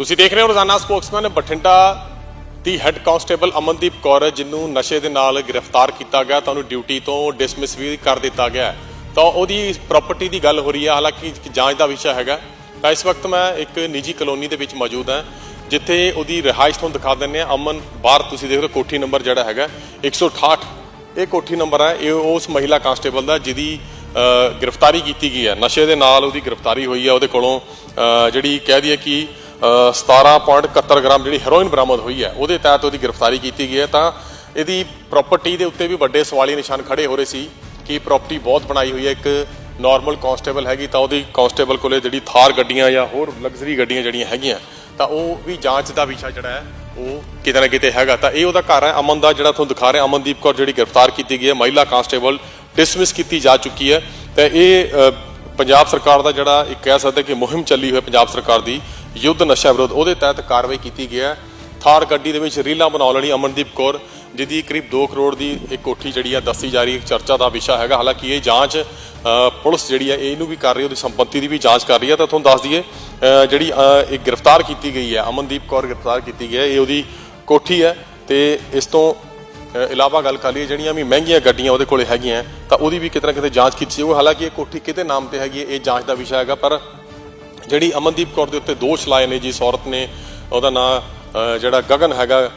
ਤੁਸੀਂ ਦੇਖ ਰਹੇ ਹੋ ਰੋਜ਼ਾਨਾ ਸਪੋਕਸਮੈਨ ਬਠਿੰਡਾ ਦੀ ਹੈੱਡ ਕਾਂਸਟੇਬਲ ਅਮਨਦੀਪ ਕੌਰ, ਜਿਹਨੂੰ ਨਸ਼ੇ ਦੇ ਨਾਲ ਗ੍ਰਿਫਤਾਰ ਕੀਤਾ ਗਿਆ ਤਾਂ ਉਹਨੂੰ ਡਿਊਟੀ ਤੋਂ ਡਿਸਮਿਸ ਵੀ ਕਰ ਦਿੱਤਾ ਗਿਆ ਤਾਂ ਉਹਦੀ ਪ੍ਰਾਪਰਟੀ ਦੀ ਗੱਲ ਹੋ ਰਹੀ ਹੈ, ਹਾਲਾਂਕਿ ਜਾਂਚ ਦਾ ਵਿਸ਼ਾ ਹੈਗਾ। ਤਾਂ ਇਸ ਵਕਤ ਮੈਂ ਇੱਕ ਨਿੱਜੀ ਕਲੋਨੀ ਦੇ ਵਿੱਚ ਮੌਜੂਦ ਹਾਂ, ਜਿੱਥੇ ਉਹਦੀ ਰਿਹਾਇਸ਼ ਤੁਹਾਨੂੰ ਦਿਖਾ ਦਿੰਦੇ ਆ ਅਮਨ, ਬਾਹਰ ਤੁਸੀਂ ਦੇਖ ਰਹੇ ਹੋ ਕੋਠੀ ਨੰਬਰ ਜਿਹੜਾ ਹੈਗਾ 168 ਇਹ ਕੋਠੀ ਨੰਬਰ ਹੈ, ਇਹ ਉਸ ਮਹਿਲਾ ਕਾਂਸਟੇਬਲ ਦਾ, ਜਿਹਦੀ ਗ੍ਰਿਫਤਾਰੀ ਕੀਤੀ ਗਈ ਹੈ। ਨਸ਼ੇ ਦੇ ਨਾਲ ਉਹਦੀ ਗ੍ਰਿਫਤਾਰੀ ਹੋਈ ਹੈ, ਉਹਦੇ ਕੋਲੋਂ ਜਿਹੜੀ ਕਹਿ ਦਈਏ ਕਿ 17.71 ਗ੍ਰਾਮ ਜਿਹੜੀ ਹੈਰੋਇਨ ਬਰਾਮਦ ਹੋਈ ਹੈ, ਉਹਦੇ ਤਹਿਤ ਉਹਦੀ ਗ੍ਰਿਫਤਾਰੀ ਕੀਤੀ ਗਈ ਹੈ। ਤਾਂ ਇਹਦੀ ਪ੍ਰਾਪਰਟੀ ਦੇ ਉੱਤੇ ਵੀ ਵੱਡੇ ਸਵਾਲੀ ਨਿਸ਼ਾਨ ਖੜੇ ਹੋ ਰਹੇ ਸੀ ਕਿ ਪ੍ਰਾਪਰਟੀ ਬਹੁਤ ਬਣਾਈ ਹੋਈ ਹੈ, ਇੱਕ ਨਾਰਮਲ ਕਾਂਸਟੇਬਲ ਹੈਗੀ, ਤਾਂ ਉਹਦੀ ਕਾਂਸਟੇਬਲ ਕੋਲੇ ਜਿਹੜੀ ਥਾਰ ਗੱਡੀਆਂ ਜਾਂ ਹੋਰ ਲਗਜ਼ਰੀ ਗੱਡੀਆਂ ਜਿਹੜੀਆਂ ਹੈਗੀਆਂ, ਤਾਂ ਉਹ ਵੀ ਜਾਂਚ ਦਾ ਵਿਸ਼ਾ ਜਿਹੜਾ ਹੈ, ਉਹ ਕਿਤੇ ਨਾ ਕਿਤੇ ਹੈਗਾ। ਤਾਂ ਇਹ ਉਹਦਾ ਘਰ ਹੈ, ਅਮਨ ਦਾ ਜਿਹੜਾ ਤੁਹਾਨੂੰ ਦਿਖਾ ਰਿਹਾ, ਅਮਨਦੀਪ ਕੌਰ ਜਿਹੜੀ ਗ੍ਰਿਫਤਾਰ ਕੀਤੀ ਗਈ ਹੈ, ਮਹਿਲਾ ਕਾਂਸਟੇਬਲ ਡਿਸਮਿਸ ਕੀਤੀ ਜਾ ਚੁੱਕੀ ਹੈ। ਤੇ ਇਹ ਪੰਜਾਬ ਸਰਕਾਰ ਦਾ ਜਿਹੜਾ ਇੱਕ ਕਹਿ ਸਕਦੇ ਕਿ ਮੁਹਿੰਮ ਚੱਲੀ ਹੋਈ ਹੈ ਪੰਜਾਬ ਸਰਕਾਰ ਦੀ ਯੁੱਧ ਨਸ਼ਾ ਵਿਰੋਧ ਉਹਦੇ ਤਹਿਤ ਕਾਰਵਾਈ ਕੀਤੀ ਗਈ ਹੈ। ਥਾਰ ਗੱਡੀ ਦੇ ਵਿੱਚ ਰੀਲਾਂ ਬਣਾਉਣ ਵਾਲੀ ਅਮਨਦੀਪ ਕੌਰ, ਜਿਹਦੀ ਕਰੀਬ 2 ਕਰੋੜ ਦੀ ਇੱਕ ਕੋਠੀ ਜਿਹੜੀ ਆ ਦੱਸੀ ਜਾ ਰਹੀ ਹੈ ਚਰਚਾ ਦਾ ਵਿਸ਼ਾ ਹੈਗਾ। ਹਾਲਾਂਕਿ ਇਹ ਜਾਂਚ ਪੁਲਿਸ ਜਿਹੜੀ ਹੈ ਇਹਨੂੰ ਵੀ ਕਰ ਰਹੀ ਹੈ, ਉਹਦੀ ਸੰਪਤੀ ਦੀ ਵੀ ਜਾਂਚ ਕਰ ਰਹੀ ਹੈ। ਤਾਂ ਤੁਹਾਨੂੰ ਦੱਸ ਦਈਏ ਜਿਹੜੀ ਇਹ ਗ੍ਰਿਫਤਾਰ ਕੀਤੀ ਗਈ ਹੈ, ਅਮਨਦੀਪ ਕੌਰ ਗ੍ਰਿਫਤਾਰ ਕੀਤੀ ਗਈ ਹੈ, ਇਹ ਉਹਦੀ ਕੋਠੀ ਹੈ। ਤੇ ਇਸ ਤੋਂ ਇਲਾਵਾ ਗੱਲ ਕਰ ਲਈਏ, ਜਿਹੜੀਆਂ ਵੀ ਮਹਿੰਗੀਆਂ ਗੱਡੀਆਂ ਉਹਦੇ ਕੋਲੇ ਹੈਗੀਆਂ, ਤਾਂ ਉਹਦੀ ਵੀ ਕਿਤੇ ਨਾ ਕਿਤੇ ਜਾਂਚ ਕੀਤੀ ਜਾਊ। ਹਾਲਾਂਕਿ ਇਹ ਕੋਠੀ ਕਿਤੇ ਨਾਮ ਤੇ ਹੈਗੀ ਹੈ, ਇਹ ਜਾਂਚ ਦਾ ਵਿਸ਼ਾ ਹੈਗਾ, ਪਰ ਜਿਹੜੀ ਅਮਨਦੀਪ ਕੌਰ ਦੇ ਉੱਤੇ ਦੋਸ਼ ਲਾਏ ਨੇ ਜਿਸ ਔਰਤ ਨੇ ਉਹਦਾ ਨਾਂ ਜਿਹੜਾ ਗਗਨ ਹੈਗਾ ਅ,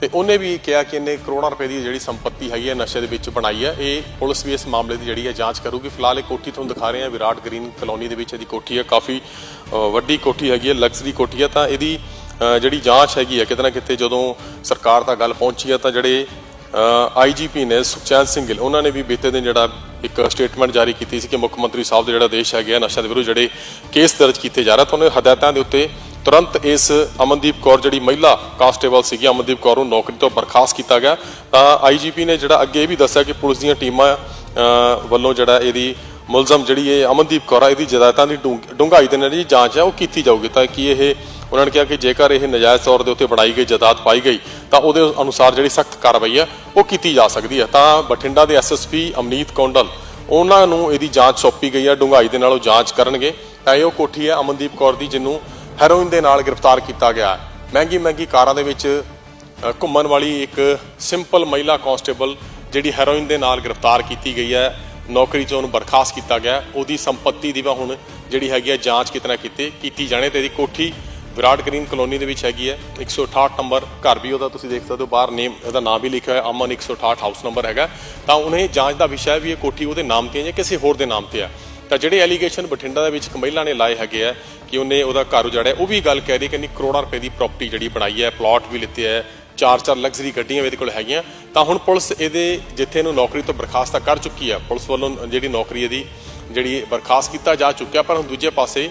ਤੇ ਉਹਨੇ ਵੀ ਕਿਹਾ ਕਿ ਇਹਨੇ ਕਰੋੜਾਂ ਰੁਪਏ ਦੀ ਜਿਹੜੀ ਸੰਪਤੀ ਹੈਗੀ ਹੈ ਨਸ਼ੇ ਦੇ ਵਿੱਚ ਬਣਾਈ ਹੈ। ਇਹ ਪੁਲਿਸ ਵੀ ਇਸ ਮਾਮਲੇ ਦੀ ਜਿਹੜੀ ਹੈ ਜਾਂਚ ਕਰੂਗੀ। ਫਿਲਹਾਲ ਇਹ ਕੋਠੀ ਤੁਹਾਨੂੰ ਦਿਖਾ ਰਹੇ ਹਾਂ ਵਿਰਾਟ ਗ੍ਰੀਨ ਕਲੋਨੀ ਦੇ ਵਿੱਚ ਇਹਦੀ ਕੋਠੀ ਹੈ। ਕਾਫੀ ਵੱਡੀ ਕੋਠੀ ਹੈਗੀ ਹੈ ਲਗਜ਼ਰੀ ਕੋਠੀ ਹੈ। ਤਾਂ ਇਹਦੀ ਜਿਹੜੀ ਜਾਂਚ ਹੈਗੀ ਹੈ ਕਿਤੇ ਨਾ ਕਿਤੇ ਜਦੋਂ ਸਰਕਾਰ ਤੱਕ ਗੱਲ ਪਹੁੰਚੀ ਹੈ ਤਾਂ ਜਿਹੜੇ ਆਈਜੀਪੀ ਨੇ ਸੁਖਚੈਨ ਸਿੰਘ ਗਿੱਲ, ਉਹਨਾਂ ਨੇ ਵੀ ਬੀਤੇ ਦਿਨ ਜਿਹੜਾ ਇੱਕ ਸਟੇਟਮੈਂਟ ਜਾਰੀ ਕੀਤੀ ਸੀ ਕਿ ਮੁੱਖ ਮੰਤਰੀ ਸਾਹਿਬ ਦੇ ਜਿਹੜਾ ਦੇਸ਼ ਹੈਗੇ ਆ ਨਸ਼ਾ ਦੇ ਵਿਰੁੱਧ ਜਿਹੜੇ ਕੇਸ ਦਰਜ ਕੀਤੇ ਜਾ ਰਹੇ ਤਾਂ ਉਹਨੇ ਹਦਾਇਤਾਂ ਦੇ ਉੱਤੇ ਤੁਰੰਤ ਇਸ ਅਮਨਦੀਪ ਕੌਰ ਜਿਹੜੀ ਮਹਿਲਾ ਕਾਂਸਟੇਬਲ ਸੀਗੀ, ਅਮਨਦੀਪ ਕੌਰ ਨੂੰ ਨੌਕਰੀ ਤੋਂ ਬਰਖਾਸਤ ਕੀਤਾ ਗਿਆ। ਤਾਂ ਆਈਜੀਪੀ ਨੇ ਜਿਹੜਾ ਅੱਗੇ ਇਹ ਵੀ ਦੱਸਿਆ ਕਿ ਪੁਲਿਸ ਦੀਆਂ ਟੀਮਾਂ ਵੱਲੋਂ ਜਿਹੜਾ ਇਹਦੀ ਮੁਲਜ਼ਮ ਜਿਹੜੀ ਇਹ ਅਮਨਦੀਪ ਕੌਰ ਆ, ਇਹਦੀ ਜਦਾਇਤਾਂ ਦੀ ਡੂੰਘ- ਡੂੰਘਾਈ ਦੇ ਨਾਲ ਜਿਹੜੀ ਜਾਂਚ ਹੈ, ਉਹ ਕੀਤੀ ਜਾਊਗੀ। ਤਾਂ ਕਿ ਇਹ, ਉਹਨਾਂ ਨੇ ਕਿਹਾ ਕਿ ਜੇਕਰ ਇਹ ਨਜਾਇਜ਼ ਤੌਰ ਦੇ ਉੱਤੇ ਬਣਾਈ ਗਈ ਜਦਾਦ ਪਾਈ ਗਈ ਤਾਂ ਉਹਦੇ ਅਨੁਸਾਰ ਜਿਹੜੀ ਸਖਤ ਕਾਰਵਾਈ ਹੈ, ਉਹ ਕੀਤੀ ਜਾ ਸਕਦੀ ਹੈ। ਤਾਂ ਬਠਿੰਡਾ ਦੇ ਐਸਐਸਪੀ ਅਮਨੀਤ ਕੌਂਡਲ, ਉਹਨਾਂ ਨੂੰ ਇਹਦੀ ਜਾਂਚ ਸੌਂਪੀ ਗਈ ਹੈ, ਡੂੰਘਾਈ ਦੇ ਨਾਲ ਉਹ ਜਾਂਚ ਕਰਨਗੇ। ਤਾਂ ਇਹ ਉਹ ਕੋਠੀ ਹੈ ਅਮਨਦੀਪ ਕੌਰ ਦੀ, ਜਿਹਨੂੰ ਹੈਰੋਇਨ ਦੇ ਨਾਲ ਗ੍ਰਿਫਤਾਰ ਕੀਤਾ ਗਿਆ ਮਹਿੰਗੀ ਮਹਿੰਗੀ ਕਾਰਾਂ ਦੇ ਵਿੱਚ ਘੁੰਮਣ ਵਾਲੀ ਇੱਕ ਸਿੰਪਲ ਮਹਿਲਾ ਕਾਂਸਟੇਬਲ, ਜਿਹੜੀ ਹੈਰੋਇਨ ਦੇ ਨਾਲ ਗ੍ਰਿਫਤਾਰ ਕੀਤੀ ਗਈ ਹੈ, ਨੌਕਰੀ ਤੋਂ ਉਹਨੂੰ ਬਰਖਾਸਤ ਕੀਤਾ ਗਿਆ ਉਹਦੀ ਸੰਪਤੀ ਦੀ ਵਾ ਹੁਣ ਜਿਹੜੀ ਹੈਗੀ ਹੈ, ਜਾਂਚ ਕਿਤਨਾ ਕਿਤੇ, ਕੀਤੀ ਜਾਣੇ ਤੇ ਇਹਦੀ ਕੋਠੀ ਵਿਰਾਟ ਗ੍ਰੀਨ ਕਲੋਨੀ ਦੇ ਵਿੱਚ ਹੈਗੀ ਹੈ। 168 ਨੰਬਰ ਘਰ ਵੀ ਉਹਦਾ ਤੁਸੀਂ ਦੇਖ ਸਕਦੇ ਹੋ, ਬਾਹਰ ਨੇਮ ਇਹਦਾ ਨਾਮ ਵੀ ਲਿਖਿਆ ਹੋਇਆ, ਅਮਨ 168 ਹਾਊਸ ਨੰਬਰ ਹੈਗਾ। ਤਾਂ ਉਹਨੇ ਜਾਂਚ ਦਾ ਵਿਸ਼ਾ ਹੈ ਵੀ ਇਹ ਕੋਠੀ ਉਹਦੇ ਨਾਮ ਤੇ ਹੈ ਜਾਂ ਕਿਸੇ ਹੋਰ ਦੇ ਨਾਮ ਤੇ ਹੈ। ਤਾਂ ਜਿਹੜੇ ਐਲੀਗੇਸ਼ਨ ਬਠਿੰਡਾ ਦੇ ਵਿੱਚ ਇੱਕ ਮਹਿਲਾ ਨੇ ਲਾਏ ਹੈਗੇ ਆ ਕਿ ਉਹਨੇ ਉਹਦਾ ਘਰ ਉਜਾੜਿਆ, ਉਹ ਵੀ ਗੱਲ ਕਹਿ ਰਹੀ ਕਿ ਨਹੀਂ ਕਰੋੜਾਂ ਰੁਪਏ ਦੀ ਪ੍ਰਾਪਰਟੀ ਜਿਹੜੀ ਬਣਾਈ ਹੈ ਪਲਾਟ ਵੀ ਲਿੱਤੇ ਹੈ ਚਾਰ ਚਾਰ ਲਗਜ਼ਰੀ ਗੱਡੀਆਂ ਵੀ ਇਹਦੇ ਕੋਲ ਹੈਗੀਆਂ। ਤਾਂ ਹੁਣ ਪੁਲਿਸ ਇਹਦੇ ਜਿੱਥੇ ਇਹਨੂੰ ਨੌਕਰੀ ਤੋਂ ਬਰਖਾਸਤ ਤਾਂ ਕਰ ਚੁੱਕੀ ਹੈ, ਪੁਲਿਸ ਵੱਲੋਂ ਜਿਹੜੀ ਨੌਕਰੀ ਇਹਦੀ ਜਿਹੜੀ ਬਰਖਾਸਤ ਕੀਤਾ ਜਾ ਚੁੱਕਿਆ, ਪਰ ਹੁਣ ਦੂਜੇ ਪਾਸੇ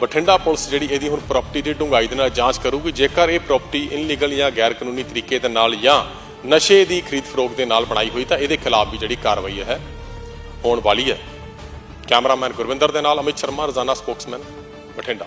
ਬਠਿੰਡਾ ਪੁਲਿਸ ਜਿਹੜੀ ਇਹਦੀ ਹੁਣ ਪ੍ਰਾਪਰਟੀ ਦੀ ਡੂੰਘਾਈ ਦੇ ਨਾਲ ਜਾਂਚ ਕਰੂਗੀ। ਜੇਕਰ ਇਹ ਪ੍ਰਾਪਰਟੀ ਇਨਲੀਗਲ ਜਾਂ ਗੈਰ ਕਾਨੂੰਨੀ ਤਰੀਕੇ ਦੇ ਨਾਲ ਜਾਂ ਨਸ਼ੇ ਦੀ ਖਰੀਦ ਫਰੋਖ ਦੇ ਨਾਲ ਬਣਾਈ ਹੋਈ ਤਾਂ ਇਹਦੇ ਖਿਲਾਫ ਵੀ ਜਿਹੜੀ ਕਾਰਵਾਈ ਹੈ, ਹੋਣ ਵਾਲੀ ਹੈ। ਕੈਮਰਾਮੈਨ ਗੁਰਵਿੰਦਰ ਦੇ ਨਾਲ ਅਮਿਤ ਸ਼ਰਮਾ, ਰਜ਼ਾਨਾ ਸਪੋਕਸਮੈਨ, ਬਠਿੰਡਾ।